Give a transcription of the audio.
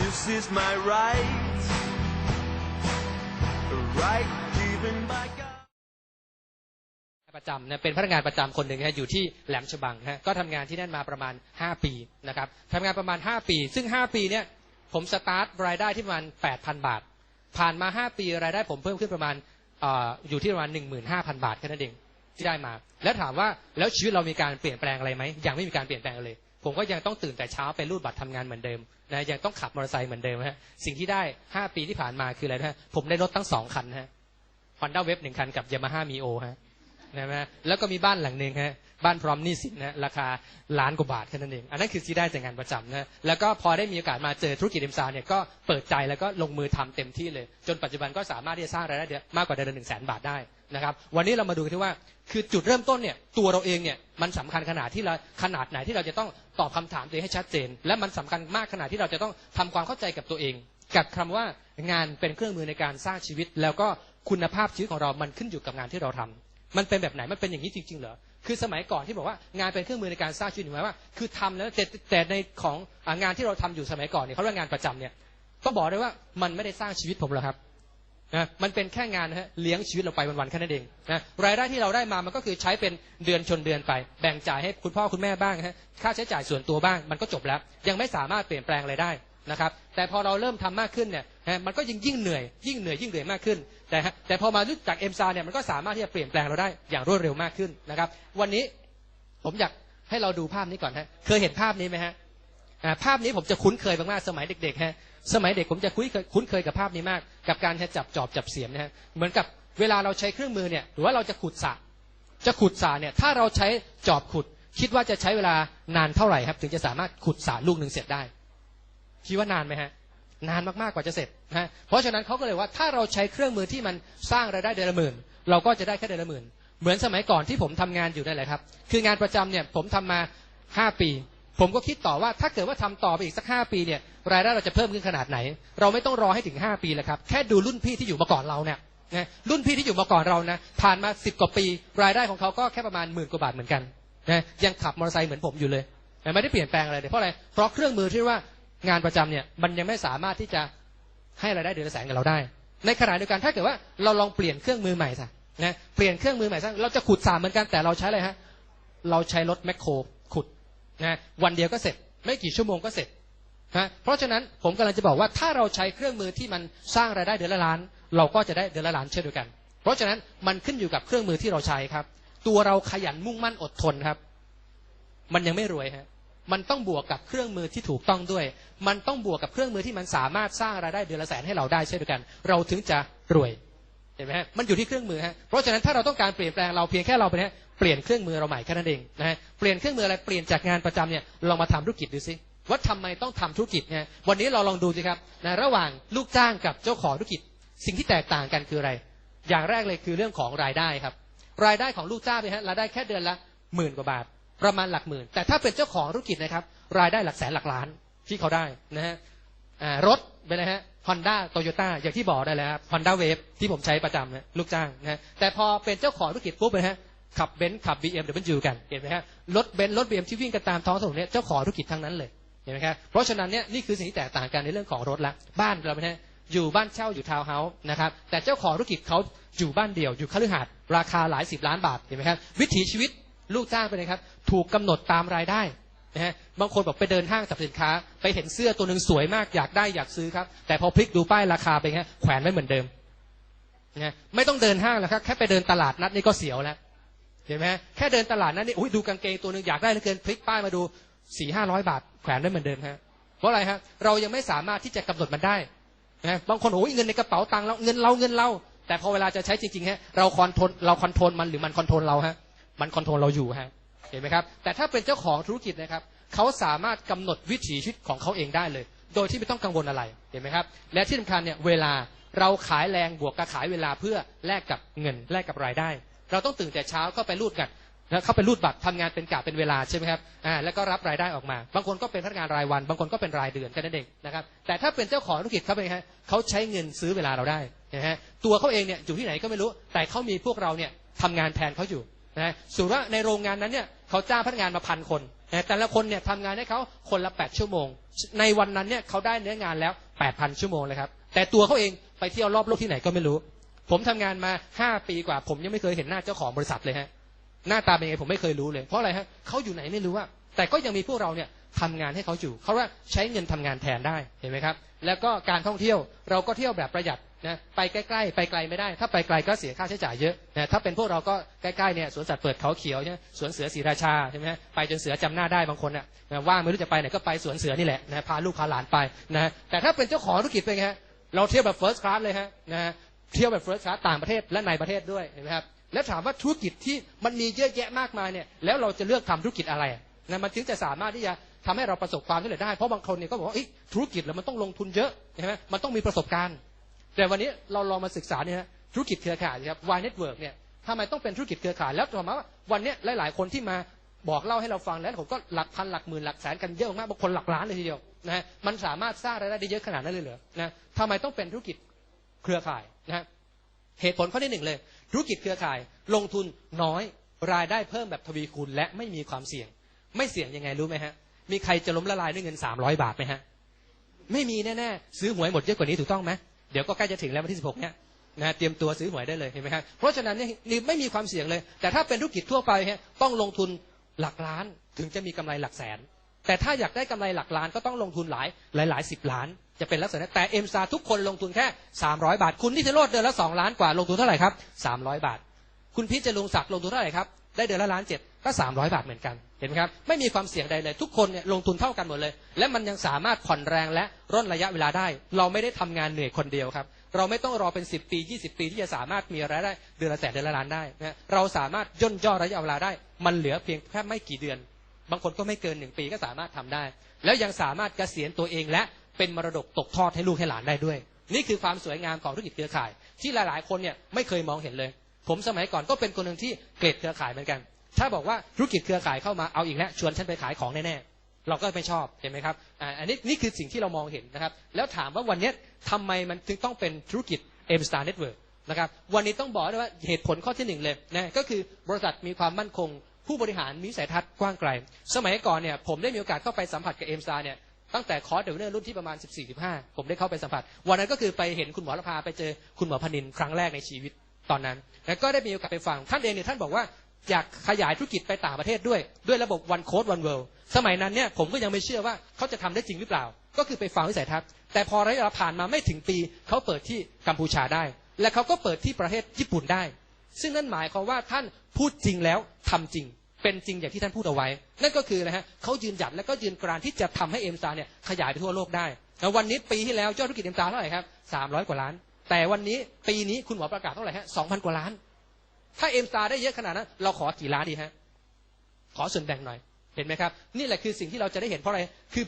This is my right, right given by God. ประจำนะเป็นพนักงานประจำคนหนึ่งนะอยู่ที่แหลมฉบังนะก็ทำงานที่นั่นมาประมาณ 5 ปีนะครับทำงานประมาณ 5 ปี ซึ่ง 5 ปีเนี่ยผมสตาร์ทรายได้ที่ประมาณ 8,000 บาท ผ่านมา 5 ปีรายได้ผมเพิ่มขึ้นประมาณอออยู่ที่ประมาณ 15,000 บาทแค่นั้นเองที่ได้มา แล้วถามว่าแล้วชีวิตเรามีการเปลี่ยนแปลงอะไรไหมยังไม่มีการเปลี่ยนแปลงเลย ผมก็ยังต้องตื่นแต่เช้าไปรูดบัตรทำงานเหมือนเดิมนะยังต้องขับมอเตอร์ไซค์เหมือนเดิมฮะสิ่งที่ได้5ปีที่ผ่านมาคืออะไรนะฮะผมได้รถทั้งสองคันฮะฮอนด้าเว็บหนึ่งคันกับยามาฮ่ามีโอฮะนะฮะแล้วก็มีบ้านหลังหนึ่งฮะบ้านพร้อมหนี้สินนะราคาล้านกว่าบาทแค่นั้นเอง อันนั้นคือที่ได้จากงานประจำนะแล้วก็พอได้มีโอกาสมาเจอธุรกิจเอ็มซาเนี่ยก็เปิดใจแล้วก็ลงมือทำเต็มที่เลย จนปัจจุบันก็สามารถที่จะสร้างรายได้มากกว่าเดือนละหนึ่งแสนบาทได้ นะครับ วันนี้เรามาดูกันที่ว่าคือจุดเริ่มต้นเนี่ยตัวเราเองเนี่ยมันสำคัญขนาดที่เราขนาดไหนที่เราจะต้องตอบคำถามตัวเองให้ชัดเจน และมันสำคัญมากขนาดที่เราจะต้องทำความเข้าใจกับตัวเอง กับคำว่างานเป็นเครื่องมือในการสร้างชีวิต แล้วก็คุณภาพชีวิตของเรามันขึ้นอยู่กับงานที่เราทำมันเป็นแบบไหนมันเป็นอย่างนี้จริงๆเหรอคือสมัยก่อนที่บอกว่างานเป็นเครื่องมือในการสร้างชีวิตหมายว่า คือทำแล้วแต่แต่ในของงานที่เราทำอยู่สมัยก่อนเนี่ยเขาเรียกงานประจำเนี่ยต้องบอกเลยว่ามันไม่ได้สร้างชีวิตผมหรอกครับ นะมันเป็นแค่งานนะฮะเลี้ยงชีวิตเราไปวันๆแค่นั้นเองนะรายได้ที่เราได้มามันก็คือใช้เป็นเดือนชนเดือนไป แบ่งจ่ายให้คุณพ่อคุณแม่บ้างฮะค่าใช้จ่ายส่วนตัวบ้างมันก็จบแล้ว ยังไม่สามารถเปลี่ยนแปลงอะไรได้นะครับ แต่พอเราเริ่มทำมากขึ้นเนี่ยฮะมันก็ยิ่งยิ่งเหนื่อยยิ่งเหนื่อยยิ่งเหนื่อยมากขึ้น แต่แต่พอมารู้จักเอ็มซาเนี่ยมันก็สามารถที่จะเปลี่ยนแปลงเราได้อย่างรวดเร็วมากขึ้นนะครับ วันนี้ผมอยากให้เราดูภาพนี้ก่อนฮะเคยเห็นภาพนี้ไหมฮะภาพนี้ผมจะคุ้นเคยมากๆสมัยเด็กๆฮะ สมัยเด็กผมจะคุ้นเคยคุ้นเคยกับภาพนี้มาก กับการจับจอบจับเสียมนะฮะเหมือนกับเวลาเราใช้เครื่องมือเนี่ยหรือว่าเราจะขุดสระจะขุดสระเนี่ยถ้าเราใช้จอบขุด คิดว่าจะใช้เวลานานเท่าไหร่ครับ ถึงจะสามารถขุดสระลูกหนึ่งเสร็จได้ คิดว่านานไหมฮะนานมากๆกว่าจะเสร็จนะเพราะฉะนั้นเขาก็เลยว่าถ้าเราใช้เครื่องมือที่มันสร้างรายได้เดือนละหมื่น เราก็จะได้แค่เดือนละหมื่น เหมือนสมัยก่อนที่ผมทำงานอยู่นั่นแหละครับ คืองานประจำเนี่ยผมทำมาห้าปี ผมก็คิดต่อว่าถ้าเกิดว่าทำต่อไปอีกสักห้าปีเนี่ย รายได้เราจะเพิ่มขึ้นขนาดไหน เราไม่ต้องรอให้ถึงห้าปีแล้วครับ แค่ดูรุ่นพี่ที่อยู่มาก่อนเราเนี่ยนะรุ่นพี่ที่อยู่มาก่อนเรานะผ่านมาสิบกว่าปี รายได้ของเขาก็แค่ประมาณหมื่นกว่าบาทเหมือนกันนะยังขับมอเตอร์ไซค์เหมือนผมอยู่เลยนะไม่ได้เปลี่ยนแปลงอะไรเลยเพราะอะไรเพราะเครื่องมือที่ว่างานประจำเนี่ยมันยังไม่สามารถที่จะให้รายได้เดือนละแสนกับเราได้ ในขณะเดียวกันถ้าเกิดว่าเราลองเปลี่ยนเครื่องมือใหม่ซะนะเปลี่ยนเครื่องมือใหม่ซะเราจะขุดสระเหมือนกันแต่เราใช้อะไรฮะเราใช้รถแมคโครขุดนะวันเดียวก็เสร็จ ไม่กี่ชั่วโมงก็เสร็จ นะเพราะฉะนั้นผมกำลังจะบอกว่าถ้าเราใช้เครื่องมือที่มันสร้างรายได้เดือนละล้าน เราก็จะได้เดือนละล้านเช่นเดียวกัน เพราะฉะนั้นมันขึ้นอยู่กับเครื่องมือที่เราใช้ครับ ตัวเราขยันมุ่งมั่นอดทนครับ มันยังไม่รวยฮะมันต้องบวกกับเครื่องมือที่ถูกต้องด้วย มันต้องบวกกับเครื่องมือที่มันสามารถสร้างรายได้เดือนละแสนให้เราได้เช่นเดียวกัน เราถึงจะรวยเห็นไหมฮะมันอยู่ที่เครื่องมือฮะเพราะฉะนั้นถ้าเราต้องการเปลี่ยนแปลงเราเพียงแค่เราไปเนี่ยเปลี่ยนเครื่องมือเราใหม่แค่นั้นเองนะฮะเปลี่ยนเครื่องมืออะไรเปลี่ยนจากงานประจำเนี่ยลองมาทำธุรกิจดูสิ ว่าทำไมต้องทำธุรกิจเนี่ยวันนี้เราลองดูสิครับนะระหว่างลูกจ้างกับเจ้าของธุรกิจ สิ่งที่แตกต่างกันคืออะไร อย่างแรกเลยคือเรื่องของรายได้ครับ รายได้ของลูกจ้างเนี่ยฮะรายได้แค่เดือนละหมื่นกว่าบาท ประมาณหลักหมื่น แต่ถ้าเป็นเจ้าของธุรกิจนะครับรายได้หลักแสนหลักล้านที่เขาได้นะฮะรถเป็นะไรฮะฮอนด้าโตโยต้าอย่างที่บอกได้แล้วครับฮอนด้าเวฟที่ผมใช้ประจำนะลูกจ้างนะฮะแต่พอเป็นเจ้าของธุรกิจปุ๊บนะฮะขับเบนซ์ขับบีเอ็มเดี๋ยวมันอยู่กันเห็นไหมฮะรถเบนซ์รถบีเอ็มที่วิ่งกันตามท้องถนนเนี่ยเจ้าของธุรกิจทั้งนั้นเลย เห็นไหมครับเพราะฉะนั้นเนี่ยนี่คือสิ่งที่แตกต่างกันในเรื่องของรถละบ้านเราเป็นไงอยู่บ้านเช่าอยู่ทาวน์เฮาส์นะครับแต่เจ้าของธุรกิจเขาอยู่บ้านเดี่ยวอยู่คฤหาสน์ราคาหลายสิบล้านบาทเห็นไหมครับวิถีชีวิตลูกจ้างเป็นไงครับ ถูกกำหนดตามรายได้นะฮะบางคนบอกไปเดินห้างสรรพสินค้า ไปเห็นเสื้อตัวหนึ่งสวยมากอยากได้อยากซื้อครับ แต่พอพลิกดูป้ายราคาไปฮะแขวนไว้เหมือนเดิมนะไม่ต้องเดินห้างแล้วครับแค่ไปเดินตลาดนัดนี่ก็เสียวแล้วเห็นไหมแค่เดินตลาดนัดนี่อุ้ยดูกางเกงตัวหนึ่งอยากได้เหลือเกินพลิกป้ายมาดู สี่ห้าร้อยบาทแขวนไว้เหมือนเดิมฮะเพราะอะไรฮะเรายังไม่สามารถที่จะกำหนดมันได้นะบางคนโอ้ยเงินในกระเป๋าตังค์เราเงินเราเงินเรา แต่พอเวลาจะใช้จริงๆฮะเราคอนโทรลเราคอนโทรลมันหรือมันคอนโทรลเราฮะมันคอนโทรลเราอยู่ฮะเห็นไหมครับแต่ถ้าเป็นเจ้าของธุรกิจนะครับเขาสามารถกำหนดวิถีชีวิตของเขาเองได้เลย โดยที่ไม่ต้องกังวลอะไรเห็นไหมครับและที่สำคัญเนี่ยเวลาเราขายแรงบวกกับขายเวลาเพื่อแลกกับเงินแลกกับรายได้ เราต้องตื่นแต่เช้าเข้าไปรูดกัน เข้าไปรูดบัตรทำงานเป็นกะเป็นเวลาใช่ไหมครับอ่าแล้วก็รับรายได้ออกมา บางคนก็เป็นพนักงานรายวัน บางคนก็เป็นรายเดือนแค่นั้นเองนะครับแต่ถ้าเป็นเจ้าของธุรกิจเขาเป็นไงฮะเขาใช้เงินซื้อเวลาเราได้นะฮะตัวเขาเองเนี่ยอยู่ที่ไหนก็ไม่รู้ แต่เขามีพวกเราเนี่ยทำงานแทนเขาอยู่นะสมมติว่าในโรงงานนั้นเนี่ยเขาจ้างพนักงานมาพันคนนะแต่ละคนเนี่ยทำงานให้เขาคนละ 8 ชั่วโมง ในวันนั้นเนี่ยเขาได้เนื้องานแล้ว 8,000 ชั่วโมงเลยครับแต่ตัวเขาเองไปเที่ยวรอบโลกที่ไหนก็ไม่รู้ ผมทำงานมา 5 ปีกว่า ผมยังไม่เคยเห็นหน้าเจ้าของบริษัทเลยฮะ หน้าตาเป็นไงผมไม่เคยรู้เลย เพราะอะไรฮะเขาอยู่ไหนไม่รู้อะแต่ก็ยังมีพวกเราเนี่ยทำงานให้เขาอยู่เขาว่าใช้เงินทำงานแทนได้เห็นไหมครับ แล้วก็การท่องเที่ยวเราก็เที่ยวแบบประหยัดนะไปใกล้ๆไปไกลไม่ได้ ถ้าไปไกลก็เสียค่าใช้จ่ายเยอะนะถ้าเป็นพวกเราก็ใกล้ๆเนี่ยสวนสัตว์เปิดเขาเขียวใช่ไหมสวนเสือศรีราชาใช่ไหมไปจนเสือจำหน้าได้บางคนอะนะว่างไม่รู้จะไปไหนก็ไปสวนเสือนี่แหละนะพาลูกพาหลานไปนะแต่ถ้าเป็นเจ้าของธุรกิจเป็นไงฮะเราเที่ยวแบบ first class เลยฮะนะฮะเที่ยวแบบ first class ต่างประเทศและในประเทศด้วยเห็นไหมครับ แล้วถามว่าธุรกิจที่มันมีเยอะแยะมากมายเนี่ยแล้วเราจะเลือกทำธุรกิจอะไรนะมันถึงจะสามารถที่จะทำให้เราประสบความสำเร็จได้ เพราะบางคนเนี่ยก็บอกว่าธุรกิจแล้วมันต้องลงทุนเยอะใช่ไหมมันต้องมีประสบการณ์ แต่วันนี้เราลองมาศึกษาเนี่ยธุรกิจเครือข่ายครับ Y Network เนี่ยทำไมต้องเป็นธุรกิจเครือข่ายแล้วถามว่าวันนี้ยหลาย ๆ คนที่มาบอกเล่าให้เราฟังแล้วผมก็หลักพันหลักหมื่นหลักแสนกันเยอะมากบางคนหลักล้านเลยทีเดียวนะมันสามารถสร้างรายได้ได้เยอะขนาดนั้นเลยเหรอนะทำไมต้องเป็นธุรกิจเครือข่ายนะฮะเหตุผลข้อที่หนึ่งเลย ธุรกิจเครือข่ายลงทุนน้อยรายได้เพิ่มแบบทวีคูณและไม่มีความเสี่ยง ไม่เสี่ยงยังไงรู้ไหมฮะ มีใครจะล้มละลายด้วยเงิน300บาทไหมฮะ ไม่มีแน่ๆซื้อหวยหมดเยอะกว่านี้ถูกต้องไหมเดี๋ยวก็ใกล้จะถึงแล้ววันที่16เนี่ยนะเตรียมตัวซื้อหวยได้เลยเห็นไหมครับเพราะฉะนั้นเนี่ยนี่ไม่มีความเสี่ยงเลย แต่ถ้าเป็นธุรกิจทั่วไปฮะต้องลงทุนหลักล้านถึงจะมีกำไรหลักแสน แต่ถ้าอยากได้กำไรหลักล้านก็ต้องลงทุนหลายหลายหลายสิบล้าน จะเป็นลักษณะแต่เอ็มซาทุกคนลงทุนแค่ 300 บาท คุณนิติโรธเดือนละ2ล้านกว่าลงทุนเท่าไหร่ครับ300 บาท คุณพิจารุงศักดิ์ลงทุนเท่าไหร่ครับได้เดือนละล้านเจ็ดก็ 300 บาทเหมือนกันเห็นไหมครับไม่มีความเสี่ยงใดเลย ทุกคนเนี่ยลงทุนเท่ากันหมดเลย และมันยังสามารถผ่อนแรงและร่นระยะเวลาได้ เราไม่ได้ทำงานเหนื่อยคนเดียวครับเราไม่ต้องรอเป็น 10 ปี 20 ปีที่จะสามารถมีรายได้เดือนละแสนเดือนละล้านได้นะเราสามารถย่นย่อระยะเวลาได้ มันเหลือเพียงแค่ไม่กี่เดือน บางคนก็ไม่เกินหนึ่งปีก็สามารถทำได้ แล้วยังสามารถเกษียณตัวเองและเป็นมรดกตกทอดให้ลูกให้หลานได้ด้วย นี่คือความสวยงามของธุรกิจเครือข่าย ที่หลาย ๆ คนเนี่ยไม่เคยมองเห็นเลย ผมสมัยก่อนก็เป็นคนหนึ่งที่เกลียดเครือข่ายเหมือนกัน ถ้าบอกว่าธุรกิจเครือข่ายเข้ามาเอาอีกแล้วชวนฉันไปขายของแน่ๆเราก็ไม่ชอบเห็นไหมครับอันนี้นี่คือสิ่งที่เรามองเห็นนะครับแล้วถามว่าวันนี้ทำไมมันถึงต้องเป็นธุรกิจ M Star Network นะครับวันนี้ต้องบอกเลยว่าเหตุผลข้อที่หนึ่งเลยนะก็คือบริษัทมีความมั่นคง ผู้บริหารมีสัยทัศน์กว้างไกล สมัยก่อนเนี่ยผมได้มีโอกาสเข้าไปสัมผัสกับ M Star เนี่ยตั้งแต่คอร์สเดเวเนอร์รุ่นที่ประมาณ 14-15 ผมได้เข้าไปสัมผัส วันนั้นก็คือไปเห็นคุณหมอละพาไปเจอคุณหมอพนินครั้งแรกในชีวิตตอนนั้น แล้วก็ได้มีโอกาสไปฟัง ท่านเองเนี่ยท่านบอกว่าอยากขยายธุรกิจไปต่างประเทศด้วย ด้วยระบบ one code one world สมัยนั้นเนี่ยผมก็ยังไม่เชื่อว่าเขาจะทำได้จริงหรือเปล่า ก็คือไปฟังวิสัยทัศน์แต่พอระยะเวลาผ่านมาไม่ถึงปีเขาเปิดที่กัมพูชาได้ และเขาก็เปิดที่ประเทศญี่ปุ่นได้ ซึ่งนั่นหมายความว่าท่านพูดจริงแล้วทำจริง เป็นจริงอย่างที่ท่านพูดเอาไว้ นั่นก็คือนะฮะเขายืนหยัดและก็ยืนกรานที่จะทำให้เอ็มซาเนี่ยขยายไปทั่วโลกได้แล้ววันนี้ปีที่แล้วยอดธุรกิจเอ็มซาเท่าไหร่ครับสามร้อยกว่าล้าน แต่วันนี้ปีนี้คุณหมอประกาศเท่าไหร่ฮะสองพันกว่าล้าน ถ้าเอ็มซาได้เยอะขนาดนั้นเราขอกี่ล้านดีฮะขอส่วนแบ่งหน่อยเห็นไหมครับ นี่แหละคือสิ่งที่เราจะได้เห็นเพราะอะไร คือ